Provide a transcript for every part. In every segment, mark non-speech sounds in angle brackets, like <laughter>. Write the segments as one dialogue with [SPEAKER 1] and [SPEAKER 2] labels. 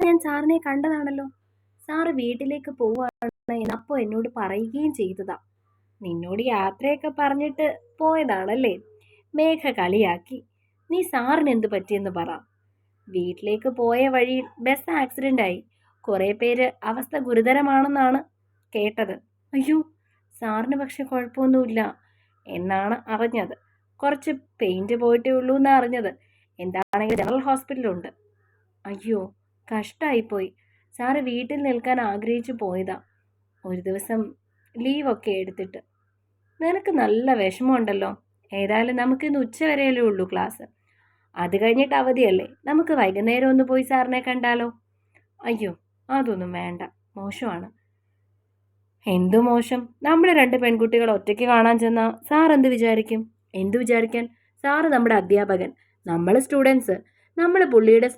[SPEAKER 1] ഞാൻ സാറിനെ കണ്ടതാണല്ലോ. സാറ് വീട്ടിലേക്ക് പോവുകയാണ് എന്നപ്പോൾ എന്നോട് പറയുകയും ചെയ്തതാ. നിന്നോട് യാത്രയൊക്കെ പറഞ്ഞിട്ട് പോയതാണല്ലേ. മേഘ കളിയാക്കി. നീ സാറിന് എന്ത് പറ്റിയെന്ന് പറ. വീട്ടിലേക്ക് പോയ വഴിയിൽ ബസ് ആക്സിഡന്റ് ആയി. കുറേ പേര് അവസ്ഥ ഗുരുതരമാണെന്നാണ് കേട്ടത്. അയ്യോ സാറിന് പക്ഷെ കുഴപ്പമൊന്നുമില്ല എന്നാണ് അറിഞ്ഞത്. കുറച്ച് പെയിന്റ് പോയിട്ടേ ഉള്ളൂ എന്ന് അറിഞ്ഞത്. എന്താണെങ്കിലും ജനറൽ ഹോസ്പിറ്റലുണ്ട് അയ്യോ കഷ്ടമായിപ്പോയി സാറ് വീട്ടിൽ നിൽക്കാൻ ആഗ്രഹിച്ചു പോയതാ. ഒരു ദിവസം ലീവൊക്കെ എടുത്തിട്ട്. നിനക്ക് നല്ല വിഷമമുണ്ടല്ലോ. ഏതായാലും നമുക്കിന്ന് ഉച്ച വരെയല്ലേ ഉള്ളൂ ക്ലാസ്. അത് കഴിഞ്ഞിട്ട് അവധിയല്ലേ. നമുക്ക് വൈകുന്നേരം ഒന്ന് പോയി സാറിനെ കണ്ടാലോ. അയ്യോ അതൊന്നും വേണ്ട. മോശമാണ്. എന്തു മോശം? നമ്മൾ രണ്ട് പെൺകുട്ടികൾ ഒറ്റയ്ക്ക് കാണാൻ ചെന്നാൽ സാർ എന്ത് വിചാരിക്കും? എന്ത് വിചാരിക്കാൻ? സാറ് നമ്മുടെ അധ്യാപകൻ. നമ്മൾ സ്റ്റുഡൻസ്. നമ്മൾ പുള്ളിയുടെ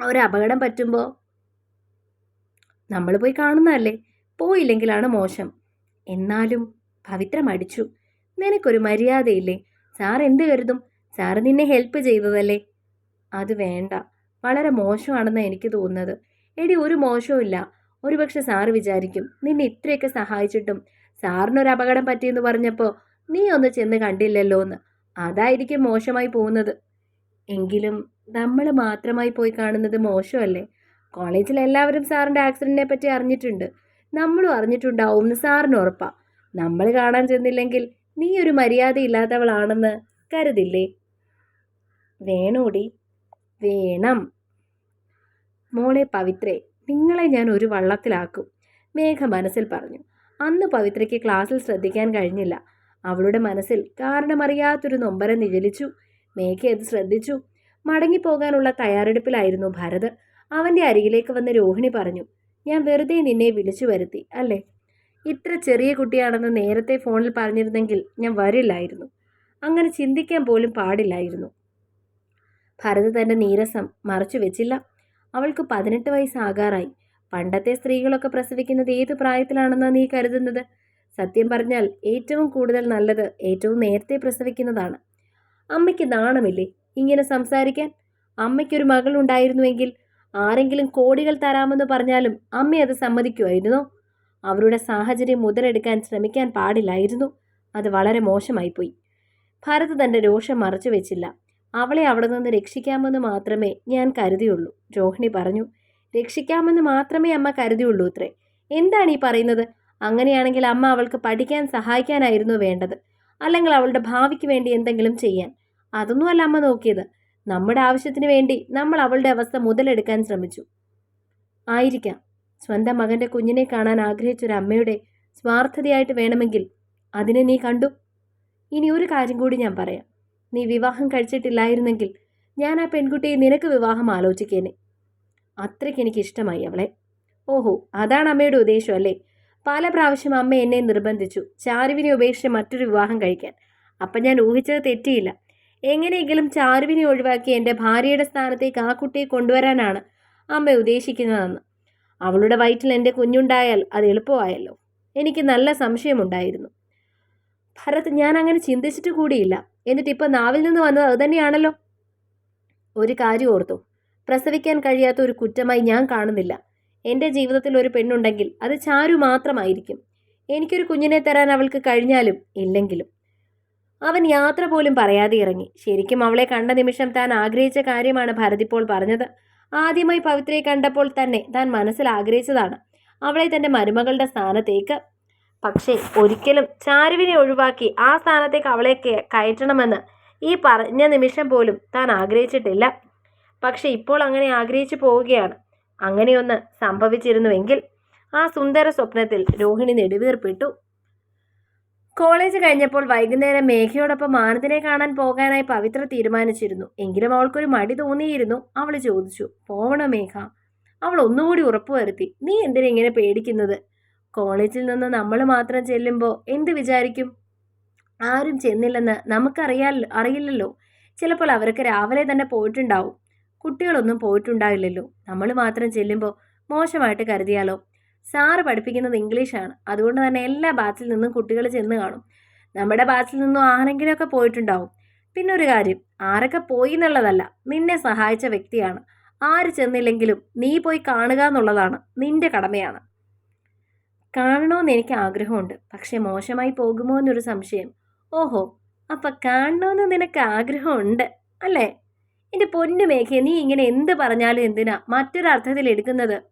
[SPEAKER 1] ഒരു അപകടം പറ്റുമ്പോൾ നമ്മൾ പോയി കാണുന്നതല്ലേ? പോയില്ലെങ്കിലാണ് മോശം. എന്നാലും പവിത്ര മടിച്ചു നിനക്കൊരു മര്യാദയില്ലേ? സാർ എന്ത് കരുതും? സാർ നിന്നെ ഹെൽപ്പ് ചെയ്തതല്ലേ? അത് വേണ്ട. വളരെ മോശമാണെന്ന് എനിക്ക് തോന്നുന്നത്. എടി ഒരു മോശവും ഒരുപക്ഷെ സാറ് വിചാരിക്കും നിന്നെ ഇത്രയൊക്കെ സഹായിച്ചിട്ടും സാറിനൊരു അപകടം പറ്റിയെന്ന് പറഞ്ഞപ്പോൾ നീ ഒന്ന് ചെന്ന് കണ്ടില്ലല്ലോ എന്ന് അതായിരിക്കും മോശമായി പോകുന്നത്. എങ്കിലും നമ്മൾ മാത്രമായി പോയി കാണുന്നത് മോശമല്ലേ? കോളേജിൽ എല്ലാവരും സാറിന്റെ ആക്സിഡന്റിനെ പറ്റി അറിഞ്ഞിട്ടുണ്ട്. നമ്മളും അറിഞ്ഞിട്ടുണ്ടാവും എന്ന് സാറിന് ഉറപ്പാ. നമ്മൾ കാണാൻ ചെന്നില്ലെങ്കിൽ നീ ഒരു മര്യാദയില്ലാത്തവളാണെന്ന് കരുതില്ലേ? വേണോടി? വേണം. മോളെ പവിത്രേ നിങ്ങളെ ഞാൻ ഒരു വള്ളത്തിലാക്കും മേഘ മനസ്സിൽ പറഞ്ഞു. അന്ന് പവിത്രയ്ക്ക് ക്ലാസ്സിൽ ശ്രദ്ധിക്കാൻ കഴിഞ്ഞില്ല. അവളുടെ മനസ്സിൽ കാരണമറിയാത്തൊരു നൊമ്പരം നിഴലിച്ചു. മേഘ അത് ശ്രദ്ധിച്ചു. മടങ്ങിപ്പോകാനുള്ള തയ്യാറെടുപ്പിലായിരുന്നു ഭരത്. അവന്റെ അരികിലേക്ക് വന്ന് രോഹിണി പറഞ്ഞു ഞാൻ വെറുതെ നിന്നെ വിളിച്ചു വരുത്തി അല്ലേ? ഇത്ര ചെറിയ കുട്ടിയാണെന്ന് നേരത്തെ ഫോണിൽ പറഞ്ഞിരുന്നെങ്കിൽ ഞാൻ വരില്ലായിരുന്നു. അങ്ങനെ ചിന്തിക്കാൻ പോലും പാടില്ലായിരുന്നു. ഭരത് തന്റെ നീരസം മറച്ചു വെച്ചില്ല. അവൾക്ക് പതിനെട്ട് വയസ്സാകാറായി. പണ്ടത്തെ സ്ത്രീകളൊക്കെ പ്രസവിക്കുന്നത് ഏത് പ്രായത്തിലാണെന്നാണ് നീ കരുതുന്നത്? സത്യം പറഞ്ഞാൽ ഏറ്റവും കൂടുതൽ നല്ലത് ഏറ്റവും നേരത്തെ പ്രസവിക്കുന്നതാണ്. അമ്മയ്ക്ക് നാണമില്ലേ ഇങ്ങനെ സംസാരിക്കാൻ? അമ്മയ്ക്കൊരു മകൾ ഉണ്ടായിരുന്നുവെങ്കിൽ ആരെങ്കിലും കോടികൾ തരാമെന്ന് പറഞ്ഞാലും അമ്മ അത് സമ്മതിക്കുമായിരുന്നോ? അവരുടെ സാഹചര്യം മുതലെടുക്കാൻ ശ്രമിക്കാൻ പാടില്ലായിരുന്നു. അത് വളരെ മോശമായിപ്പോയി. ഭരത് തന്റെ രോഷം മറച്ചു വെച്ചില്ല. അവളെ അവിടെ നിന്ന് രക്ഷിക്കാമെന്ന് മാത്രമേ ഞാൻ കരുതിയുള്ളൂ രോഹിണി പറഞ്ഞു. രക്ഷിക്കാമെന്ന് മാത്രമേ അമ്മ കരുതിയുള്ളൂ അത്രേ എന്താണ് ഈ പറയുന്നത്? അങ്ങനെയാണെങ്കിൽ അമ്മ അവൾക്ക് പഠിക്കാൻ സഹായിക്കാനായിരുന്നു വേണ്ടത്. അല്ലെങ്കിൽ അവളുടെ ഭാവിക്ക് വേണ്ടി എന്തെങ്കിലും ചെയ്യാൻ. അതൊന്നുമല്ല അമ്മ നോക്കിയത്. നമ്മുടെ ആവശ്യത്തിന് വേണ്ടി നമ്മൾ അവളുടെ അവസ്ഥ മുതലെടുക്കാൻ ശ്രമിച്ചു. ആയിരിക്കാം. സ്വന്തം മകന്റെ കുഞ്ഞിനെ കാണാൻ ആഗ്രഹിച്ചൊരു അമ്മയുടെ സ്വാർത്ഥതയായിട്ട് വേണമെങ്കിൽ അതിനെ നീ കണ്ടു. ഇനി ഒരു കാര്യം കൂടി ഞാൻ പറയാം. നീ വിവാഹം കഴിച്ചിട്ടില്ലായിരുന്നെങ്കിൽ ഞാൻ ആ പെൺകുട്ടിയെ നിനക്ക് വിവാഹം ആലോചിക്കേനെ. അത്രയ്ക്ക് എനിക്ക് ഇഷ്ടമായി അവളെ. ഓഹോ അതാണ് അമ്മയുടെ ഉദ്ദേശം അല്ലേ? പല പ്രാവശ്യം അമ്മ എന്നെ നിർബന്ധിച്ചു ചാരുവിനെ ഉപേക്ഷിച്ച് മറ്റൊരു വിവാഹം കഴിക്കാൻ. അപ്പം ഞാൻ ഊഹിച്ചത് തെറ്റിയില്ല. എങ്ങനെയെങ്കിലും ചാരുവിനെ ഒഴിവാക്കി എന്റെ ഭാര്യയുടെ സ്ഥാനത്തേക്ക് ആ കുട്ടിയെ കൊണ്ടുവരാനാണ് അമ്മ ഉദ്ദേശിക്കുന്നതെന്ന്. അവളുടെ വയറ്റിൽ എന്റെ കുഞ്ഞുണ്ടായാൽ അത് എളുപ്പമായല്ലോ. എനിക്ക് നല്ല സംശയമുണ്ടായിരുന്നു. ഭരത് ഞാൻ അങ്ങനെ ചിന്തിച്ചിട്ട് കൂടിയില്ല. എന്നിട്ട് ഇപ്പം നാവിൽ നിന്ന് വന്നത് അത് തന്നെയാണല്ലോ? ഒരു കാര്യം ഓർത്തു. പ്രസവിക്കാൻ കഴിയാത്ത ഒരു കുറ്റമായി ഞാൻ കാണുന്നില്ല. എന്റെ ജീവിതത്തിൽ ഒരു പെണ്ണുണ്ടെങ്കിൽ അത് ചാരു മാത്രമായിരിക്കും. എനിക്കൊരു കുഞ്ഞിനെ തരാൻ അവൾക്ക് കഴിഞ്ഞാലും ഇല്ലെങ്കിലും. അവൻ യാത്ര പോലും പറയാതെ ഇറങ്ങി. ശരിക്കും അവളെ കണ്ട നിമിഷം താൻ ആഗ്രഹിച്ച കാര്യമാണ് ഭരതി ഇപ്പോൾ പറഞ്ഞത്. ആദ്യമായി പവിത്രയെ കണ്ടപ്പോൾ തന്നെ താൻ മനസ്സിൽ ആഗ്രഹിച്ചതാണ്. അവളെ തന്റെ മരുമകളുടെ സ്ഥാനത്തേക്ക്. പക്ഷേ ഒരിക്കലും ചാരുവിനെ ഒഴിവാക്കി ആ സ്ഥാനത്തേക്ക് അവളെ കയറ്റണമെന്ന് ഈ പറഞ്ഞ നിമിഷം പോലും താൻ ആഗ്രഹിച്ചിട്ടില്ല. പക്ഷെ ഇപ്പോൾ അങ്ങനെ ആഗ്രഹിച്ചു പോവുകയാണ്. അങ്ങനെയൊന്ന് സംഭവിച്ചിരുന്നുവെങ്കിൽ ആ സുന്ദര സ്വപ്നത്തിൽ രോഹിണി നെടുവീർപ്പിട്ടു. കോളേജ് കഴിഞ്ഞപ്പോൾ വൈകുന്നേരം മേഘയോടൊപ്പം മാനത്തിനെ കാണാൻ പോകാനായി പവിത്ര തീരുമാനിച്ചിരുന്നു. എങ്കിലും അവൾക്കൊരു മടി തോന്നിയിരുന്നു. അവൾ ചോദിച്ചു പോവണോ മേഘ? അവൾ ഒന്നുകൂടി ഉറപ്പുവരുത്തി നീ എന്തിനാ ഇങ്ങനെ പേടിക്കുന്നത്? കോളേജിൽ നിന്ന് നമ്മൾ മാത്രം ചെല്ലുമ്പോൾ എന്ത് വിചാരിക്കും? ആരും ചെന്നില്ലെന്ന് നമുക്കറിയാ അറിയില്ലല്ലോ. ചിലപ്പോൾ അവരൊക്കെ രാവിലെ തന്നെ പോയിട്ടുണ്ടാവും. കുട്ടികളൊന്നും പോയിട്ടുണ്ടാവില്ലല്ലോ. നമ്മൾ മാത്രം ചെല്ലുമ്പോൾ മോശമായിട്ട് കരുതിയാലോ? സാറ് പഠിപ്പിക്കുന്നത് ഇംഗ്ലീഷാണ്. അതുകൊണ്ട് തന്നെ എല്ലാ ബാച്ചിൽ നിന്നും കുട്ടികൾ ചെന്ന് കാണും. നമ്മുടെ ബാച്ചിൽ നിന്നും ആരെങ്കിലുമൊക്കെ പോയിട്ടുണ്ടാവും. പിന്നെ ഒരു കാര്യം ആരൊക്കെ പോയി എന്നുള്ളതല്ല നിന്നെ സഹായിച്ച വ്യക്തിയാണ്. ആര് ചെന്നില്ലെങ്കിലും നീ പോയി കാണുക എന്നുള്ളതാണ് നിന്റെ കടമയാണ്. കാണണമെന്ന് എനിക്ക് ആഗ്രഹമുണ്ട്. പക്ഷെ മോശമായി പോകുമോ എന്നൊരു സംശയം. ഓഹോ അപ്പൊ കാണണമെന്ന് നിനക്ക് ആഗ്രഹമുണ്ട് അല്ലേ? എന്റെ പൊന്നു മേഘ നീ ഇങ്ങനെ എന്ത് പറഞ്ഞാലും എന്തിനാ മറ്റൊരർത്ഥത്തിൽ എടുക്കുന്നത്?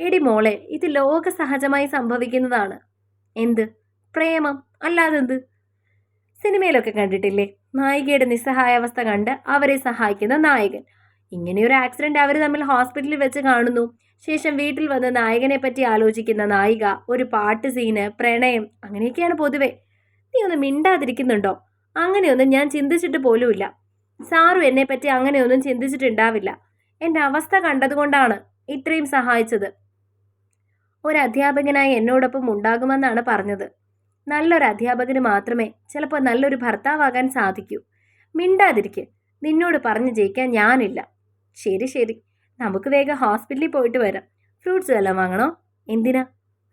[SPEAKER 1] എടി മോളെ ഇത് ലോക സഹജമായി സംഭവിക്കുന്നതാണ്. എന്ത്? പ്രേമം? അല്ലാതെന്ത്? സിനിമയിലൊക്കെ കണ്ടിട്ടില്ലേ? നായികയുടെ നിസ്സഹായാവസ്ഥ കണ്ട് അവരെ സഹായിക്കുന്ന നായകൻ. ഇങ്ങനെയൊരു ആക്സിഡന്റ് അവർ തമ്മിൽ ഹോസ്പിറ്റലിൽ വെച്ച് കാണുന്നു. ശേഷം വീട്ടിൽ വന്ന് നായകനെ പറ്റി ആലോചിക്കുന്ന നായിക ഒരു പാട്ട് സീന് പ്രണയം അങ്ങനെയൊക്കെയാണ് പൊതുവെ. നീ ഒന്ന് മിണ്ടാതിരിക്കുന്നുണ്ടോ? അങ്ങനെയൊന്നും ഞാൻ ചിന്തിച്ചിട്ട് പോലുമില്ല. സാറു എന്നെ പറ്റി അങ്ങനെയൊന്നും ചിന്തിച്ചിട്ടുണ്ടാവില്ല. എന്റെ അവസ്ഥ കണ്ടതുകൊണ്ടാണ് ഇത്രയും സഹായിച്ചത്. ഒരു അധ്യാപകനായി എന്നോടൊപ്പം ഉണ്ടാകുമെന്നാണ് പറഞ്ഞത്. നല്ലൊരു അധ്യാപകന് മാത്രമേ ചിലപ്പോൾ നല്ലൊരു ഭർത്താവാകാൻ സാധിക്കൂ. മിണ്ടാതിരിക്കെ. നിന്നോട് പറഞ്ഞു ജയിക്കാൻ ഞാനില്ല. ശരി ശരി. നമുക്ക് വേഗം ഹോസ്പിറ്റലിൽ പോയിട്ട് വരാം. ഫ്രൂട്ട്സ് വല്ലതും വാങ്ങണോ? എന്തിനാ?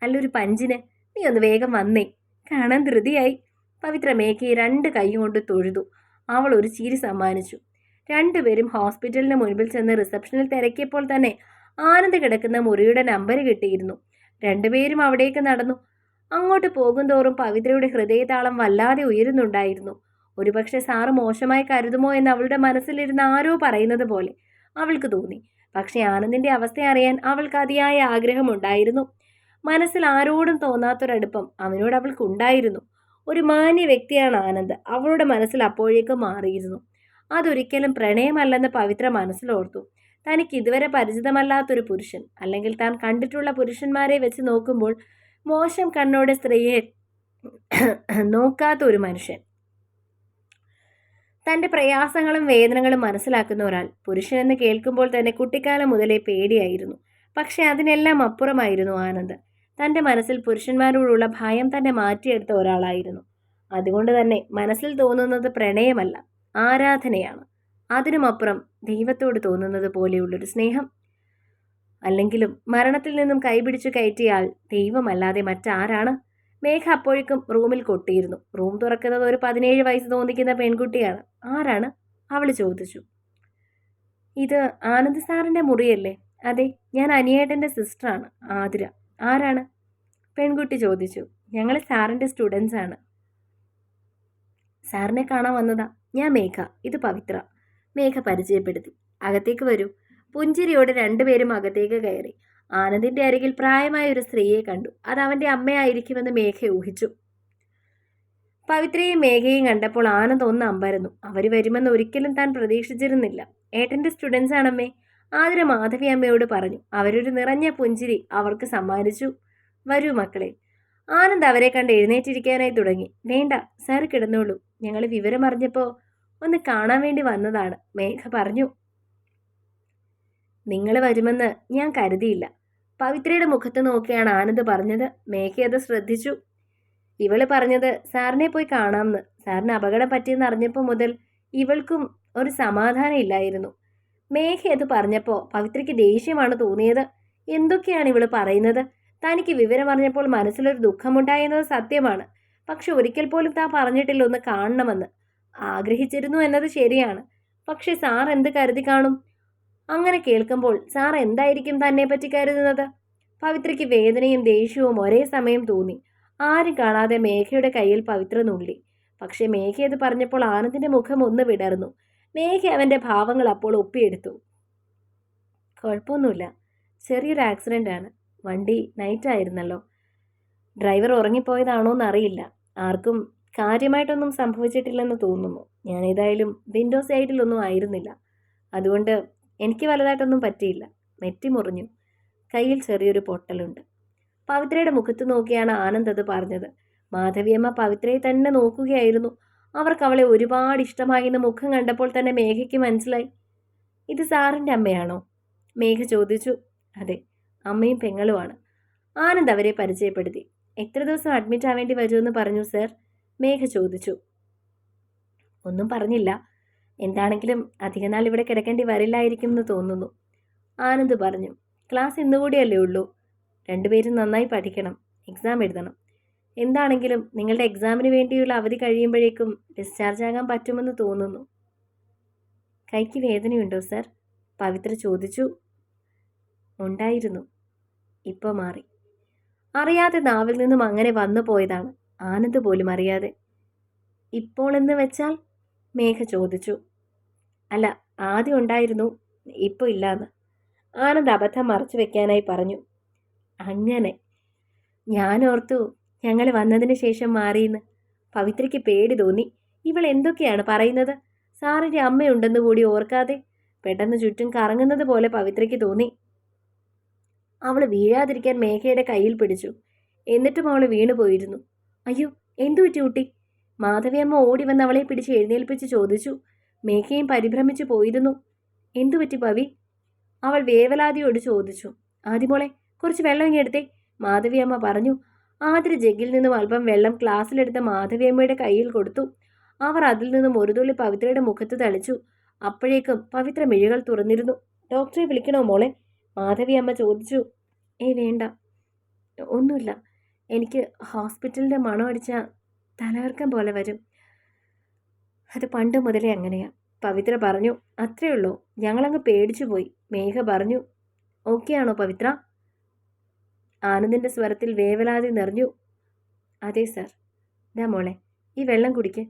[SPEAKER 1] നല്ലൊരു പഞ്ചിന്. നീ ഒന്ന് വേഗം വന്നേ. കാണാൻ ധൃതിയായി. പവിത്ര മേഘയെ രണ്ട് കൈ കൊണ്ട് തൊഴുതു. അവൾ ഒരു ചിരി സമ്മാനിച്ചു. രണ്ടുപേരും ഹോസ്പിറ്റലിന് മുൻപിൽ ചെന്ന് റിസപ്ഷനിൽ തിരക്കിയപ്പോൾ തന്നെ ആനന്ദ് കിടക്കുന്ന മുറിയുടെ നമ്പർ കിട്ടിയിരുന്നു. രണ്ടുപേരും അവിടേക്ക് നടന്നു. അങ്ങോട്ട് പോകുന്തോറും പവിത്രയുടെ ഹൃദയതാളം വല്ലാതെ ഉയരുന്നുണ്ടായിരുന്നു. ഒരുപക്ഷെ സാറ് മോശമായി കരുതുമോ എന്ന് അവളുടെ മനസ്സിലിരുന്ന് ആരോ പറയുന്നത് പോലെ അവൾക്ക് തോന്നി. പക്ഷെ ആനന്ദിന്റെ അവസ്ഥ അറിയാൻ അവൾക്ക് അതിയായ ആഗ്രഹമുണ്ടായിരുന്നു. മനസ്സിൽ ആരോടും തോന്നാത്തൊരടുപ്പം അവനോട് അവൾക്കുണ്ടായിരുന്നു. ഒരു മാന്യ വ്യക്തിയാണ് ആനന്ദ്. അവളുടെ മനസ്സിൽ അപ്പോഴേക്ക് മാറിയിരുന്നു. അതൊരിക്കലും പ്രണയമല്ലെന്ന് പവിത്ര മനസ്സിലോർത്തു. തനിക്ക് ഇതുവരെ പരിചിതമല്ലാത്തൊരു പുരുഷൻ അല്ലെങ്കിൽ താൻ കണ്ടിട്ടുള്ള പുരുഷന്മാരെ വെച്ച് നോക്കുമ്പോൾ മോശം കണ്ണോടെ സ്ത്രീയെ <clears throat> നോക്കാത്ത ഒരു മനുഷ്യൻ. തന്റെ പ്രയാസങ്ങളും വേദനകളും മനസ്സിലാക്കുന്ന ഒരാൾ. പുരുഷൻ എന്ന് കേൾക്കുമ്പോൾ തന്നെ കുട്ടിക്കാലം മുതലേ പേടിയായിരുന്നു. പക്ഷെ അതിനെല്ലാം അപ്പുറമായിരുന്നു ആനന്ദ്. തന്റെ മനസ്സിൽ പുരുഷന്മാരോടുള്ള ഭയം തന്നെ മാറ്റിയെടുത്ത ഒരാളായിരുന്നു. അതുകൊണ്ട് തന്നെ മനസ്സിൽ തോന്നുന്നത് പ്രണയമല്ല ആരാധനയാണ്. അതിനുമപ്പുറം ദൈവത്തോട് തോന്നുന്നത് പോലെയുള്ളൊരു സ്നേഹം. അല്ലെങ്കിലും മരണത്തിൽ നിന്നും കൈപിടിച്ചു കയറ്റിയാൽ ദൈവമല്ലാതെ മറ്റാരാണ്? മേഘ അപ്പോഴേക്കും റൂമിൽ കൊട്ടിയിരുന്നു. റൂം തുറക്കുന്നത് ഒരു പതിനേഴ് വയസ്സ് തോന്നിക്കുന്ന പെൺകുട്ടിയാണ്. ആരാണ്? അവൾ ചോദിച്ചു. ഇത് ആനന്ദ് സാറിന്റെ മുറിയല്ലേ? അതെ ഞാൻ അനിയേട്ടന്റെ സിസ്റ്ററാണ് ആതിര. ആരാണ്? പെൺകുട്ടി ചോദിച്ചു. ഞങ്ങൾ സാറിന്റെ സ്റ്റുഡൻസ് ആണ്. സാറിനെ കാണാൻ വന്നതാ. ഞാൻ മേഘ. ഇത് പവിത്ര. മേഘ പരിചയപ്പെടുത്തി. അകത്തേക്ക് വരൂ. പുഞ്ചിരിയോടെ രണ്ടുപേരും അകത്തേക്ക് കയറി. ആനന്ദിന്റെ അരികിൽ പ്രായമായ ഒരു സ്ത്രീയെ കണ്ടു. അത് അവന്റെ അമ്മയായിരിക്കുമെന്ന് മേഘ ഊഹിച്ചു. പവിത്രയും മേഘയും കണ്ടപ്പോൾ ആനന്ദ് ഒന്ന് അമ്പരന്നു. അവർ വരുമെന്ന് ഒരിക്കലും താൻ പ്രതീക്ഷിച്ചിരുന്നില്ല. ഏട്ടന്റെ സ്റ്റുഡൻസ് ആണമ്മേ. ആതിര മാധവി അമ്മയോട് പറഞ്ഞു അവരൊരു നിറഞ്ഞ പുഞ്ചിരി അവർക്ക് സമ്മാനിച്ചു. വരൂ മക്കളെ. ആനന്ദ് അവരെ കണ്ട് എഴുന്നേറ്റിരിക്കാനായി തുടങ്ങി. വേണ്ട സാർ കിടന്നോളൂ. ഞങ്ങൾ വിവരം അറിഞ്ഞപ്പോൾ ഒന്ന് കാണാൻ വേണ്ടി വന്നതാണ്. മേഘ പറഞ്ഞു. നിങ്ങൾ വരുമെന്ന് ഞാൻ കരുതിയില്ല. പവിത്രയുടെ മുഖത്ത് നോക്കിയാണ് ആനന്ദ് പറഞ്ഞത്. മേഘ അത് ശ്രദ്ധിച്ചു. ഇവൾ പറഞ്ഞത് സാറിനെ പോയി കാണാമെന്ന് സാറിന് അപകടം പറ്റിയെന്ന് അറിഞ്ഞപ്പോൾ മുതൽ ഇവൾക്കും ഒരു സമാധാനം ഇല്ലായിരുന്നു. മേഘ അത് പറഞ്ഞപ്പോൾ പവിത്രയ്ക്ക് ദേഷ്യമാണ് തോന്നിയത്. എന്തൊക്കെയാണ് ഇവൾ പറയുന്നത്? തനിക്ക് വിവരം അറിഞ്ഞപ്പോൾ മനസ്സിലൊരു ദുഃഖമുണ്ടായെന്നത് സത്യമാണ്. പക്ഷെ ഒരിക്കൽ പോലും താൻ പറഞ്ഞിട്ടില്ല ഒന്ന് കാണണമെന്ന്. ആഗ്രഹിച്ചിരുന്നു എന്നത് ശരിയാണ്. പക്ഷെ സാർ എന്ത് കരുതി കാണും? അങ്ങനെ കേൾക്കുമ്പോൾ സാർ എന്തായിരിക്കും തന്നെ പറ്റി കരുതുന്നത്? പവിത്രയ്ക്ക് വേദനയും ദേഷ്യവും ഒരേ സമയം തോന്നി. ആരും കാണാതെ മേഘയുടെ കയ്യിൽ പവിത്ര നുള്ളി. പക്ഷെ മേഘ അത് പറഞ്ഞപ്പോൾ ആനന്ദിന്റെ മുഖം ഒന്ന് വിടർന്നു. മേഘ അവന്റെ ഭാവങ്ങൾ അപ്പോൾ ഒപ്പിയെടുത്തു. കുഴപ്പമൊന്നുമില്ല. ചെറിയൊരു ആക്സിഡന്റ് ആണ്. വണ്ടി നൈറ്റ് ആയിരുന്നല്ലോ. ഡ്രൈവർ ഉറങ്ങിപ്പോയതാണോ എന്നറിയില്ല. ആർക്കും കാര്യമായിട്ടൊന്നും സംഭവിച്ചിട്ടില്ലെന്ന് തോന്നുന്നു. ഞാൻ ഏതായാലും വിൻഡോ സൈഡിലൊന്നും ആയിരുന്നില്ല. അതുകൊണ്ട് എനിക്ക് വലുതായിട്ടൊന്നും പറ്റിയില്ല. നെറ്റി മുറിഞ്ഞു. കയ്യിൽ ചെറിയൊരു പൊട്ടലുണ്ട്. പവിത്രയുടെ മുഖത്ത് നോക്കിയാണ് ആനന്ദ് അത് പറഞ്ഞത്. മാധവിയമ്മ പവിത്രയെ തന്നെ നോക്കുകയായിരുന്നു. അവർക്ക് അവളെ ഒരുപാട് ഇഷ്ടമായെന്ന് മുഖം കണ്ടപ്പോൾ തന്നെ മേഘയ്ക്ക് മനസ്സിലായി. ഇത് സാറിന്റെ അമ്മയാണോ? മേഘ ചോദിച്ചു. അതെ അമ്മയും പെങ്ങളുമാണ്. ആനന്ദ് അവരെ പരിചയപ്പെടുത്തി. എത്ര ദിവസം അഡ്മിറ്റ് ആവേണ്ടി വരുമെന്ന് പറഞ്ഞു സർ? മേഘ ചോദിച്ചു. ഒന്നും പറഞ്ഞില്ല. എന്താണെങ്കിലും അധികനാൾ ഇവിടെ കിടക്കേണ്ടി വരില്ലായിരിക്കും എന്ന് തോന്നുന്നു. ആനന്ദ് പറഞ്ഞു. ക്ലാസ് ഇന്നുകൂടിയല്ലേ ഉള്ളൂ. രണ്ടുപേരും നന്നായി പഠിക്കണം. എക്സാം എഴുതണം. എന്താണെങ്കിലും നിങ്ങളുടെ എക്സാമിന് വേണ്ടിയുള്ള അവധി കഴിയുമ്പോഴേക്കും ഡിസ്ചാർജ് ആകാൻ പറ്റുമെന്ന് തോന്നുന്നു. കൈക്ക് വേദനയുണ്ടോ സർ പവിത്ര ചോദിച്ചു. ഉണ്ടായിരുന്നു. ഇപ്പോൾ മാറി. അറിയാതെ നാവിൽ നിന്നും അങ്ങനെ വന്നു പോയതാണ്. ആനന്ദ് പോലും അറിയാതെ. ഇപ്പോൾ എന്ന് വെച്ചാൽ? മേഘ ചോദിച്ചു. അല്ല ആദ്യം ഉണ്ടായിരുന്നു ഇപ്പോൾ ഇല്ലാന്ന്. ആനന്ദ് അബദ്ധം മറച്ചു വെക്കാനായി പറഞ്ഞു. അങ്ങനെ. ഞാൻ ഓർത്തു ഞങ്ങൾ വന്നതിന് ശേഷം മാറിയെന്ന് പവിത്രയ്ക്ക് പേടി തോന്നി. ഇവൾ എന്തൊക്കെയാണ് പറയുന്നത്? സാറിന്റെ അമ്മയുണ്ടെന്ന് കൂടി ഓർക്കാതെ പെട്ടെന്ന് ചുറ്റും കറങ്ങുന്നത് പോലെ പവിത്രയ്ക്ക് തോന്നി. അവൾ വീഴാതിരിക്കാൻ മേഘയുടെ കയ്യിൽ പിടിച്ചു. എന്നിട്ടും അവൾ വീണു പോയിരുന്നു. അയ്യോ എന്തു പറ്റി കുട്ടി? മാധവിയമ്മ ഓടി വന്ന് അവളെ പിടിച്ച് എഴുന്നേൽപ്പിച്ച് ചോദിച്ചു. മേഘയും പരിഭ്രമിച്ചു പോയിരുന്നു. എന്തു പറ്റി പവി? അവൾ വേവലാതിയോട് ചോദിച്ചു. ആദ്യമോളെ കുറച്ച് വെള്ളം ഇങ്ങെടുത്തേ മാധവിയമ്മ പറഞ്ഞു. ആതിര ജഗ്ഗിൽ നിന്നും അല്പം വെള്ളം ഗ്ലാസ്സിലെടുത്ത മാധവിയമ്മയുടെ കയ്യിൽ കൊടുത്തു. അവർ അതിൽ നിന്നും ഒരു തുള്ളി പവിത്രയുടെ മുഖത്ത് തളിച്ചു. അപ്പോഴേക്കും പവിത്ര മിഴികൾ തുറന്നിരുന്നു. ഡോക്ടറെ വിളിക്കണോ മോളെ? മാധവിയമ്മ ചോദിച്ചു. ഏയ് വേണ്ട. ഒന്നുമില്ല. എനിക്ക് ഹോസ്പിറ്റലിന്റെ മണം അടിച്ച തലകർക്കം പോലെ വരും. അത് പണ്ട് മുതലേ അങ്ങനെയാ. പവിത്ര പറഞ്ഞു. അത്രയുള്ളൂ ഞങ്ങളങ്ങ് പേടിച്ചു പോയി മേഘ പറഞ്ഞു. ഓക്കെ ആണോ പവിത്ര? ആനന്ദിന്റെ സ്വരത്തിൽ വേവലാതി നിറഞ്ഞു. അതെ സർ. ഇതാ മോളെ ഈ വെള്ളം കുടിക്ക്.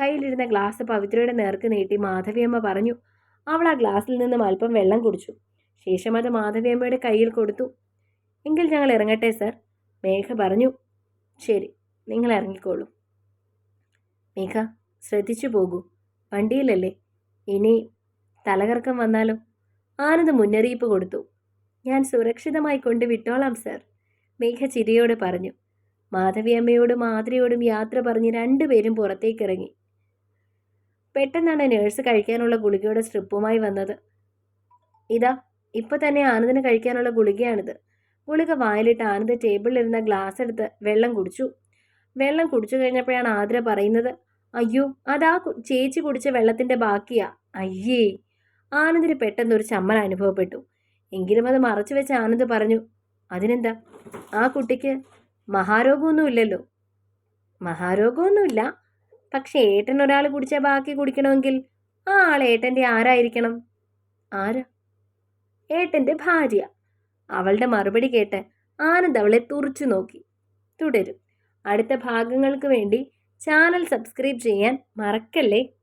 [SPEAKER 1] കയ്യിലിരുന്ന ഗ്ലാസ് പവിത്രയുടെ നേർക്ക് നീട്ടി മാധവിയമ്മ പറഞ്ഞു. അവൾ ആ ഗ്ലാസ്സിൽ നിന്നും അല്പം വെള്ളം കുടിച്ചു. ശേഷം അത് മാധവിയമ്മയുടെ കയ്യിൽ കൊടുത്തു. എങ്കിൽ ഞങ്ങൾ ഇറങ്ങട്ടെ സർ? മേഘ പറഞ്ഞു. ശരി നിങ്ങൾ ഇറങ്ങിക്കോളൂ. മേഘ ശ്രദ്ധിച്ചു പോകൂ. വണ്ടിയിലല്ലേ? ഇനി തലകറക്കം വന്നാലോ? ആനന്ദ് മുന്നറിയിപ്പ് കൊടുത്തു. ഞാൻ സുരക്ഷിതമായി കൊണ്ടുവിട്ടോളാം സർ. മേഘ ചിരിയോടെ പറഞ്ഞു മാധവിയമ്മയോടും മാതിരിയോടും യാത്ര പറഞ്ഞ് രണ്ടുപേരും പുറത്തേക്കിറങ്ങി. പെട്ടെന്നാണ് നേഴ്സ് കഴിക്കാനുള്ള ഗുളികയുടെ സ്ട്രിപ്പുമായി വന്നത്. ഇതാ ഇപ്പൊ തന്നെ ആനന്ദിന് കഴിക്കാനുള്ള ഗുളികയാണിത്. ഗുളിക വായിലിട്ട് ആനന്ദ് ടേബിളിലിരുന്ന ഗ്ലാസ് എടുത്ത് വെള്ളം കുടിച്ചു. വെള്ളം കുടിച്ചു കഴിഞ്ഞപ്പോഴാണ് ആതിര പറയുന്നത് അയ്യോ അതാ ചേച്ചി കുടിച്ച വെള്ളത്തിന്റെ ബാക്കിയാ. അയ്യേ. ആനന്ദിന് പെട്ടെന്ന് ഒരു ചമ്മൽ അനുഭവപ്പെട്ടു. എങ്കിലും അത് മറച്ചു വെച്ച് ആനന്ദ് പറഞ്ഞു അതിനെന്താ? ആ കുട്ടിക്ക് മഹാരോഗമൊന്നുമില്ലല്ലോ. മഹാരോഗമൊന്നുമില്ല. പക്ഷേ ഏട്ടൻ ഒരാൾ കുടിച്ച ബാക്കി കുടിക്കണമെങ്കിൽ ആ ആൾ ഏട്ടന്റെ ആരായിരിക്കണം? ആരാ? ഏട്ടന്റെ ഭാര്യ. അവളുടെ മറുപടി കേട്ട് ആനന്ദ് അവളെ തുറച്ചു നോക്കി. തുടരും. അടുത്ത ഭാഗങ്ങൾക്ക് വേണ്ടി ചാനൽ സബ്സ്ക്രൈബ് ചെയ്യാൻ മറക്കല്ലേ?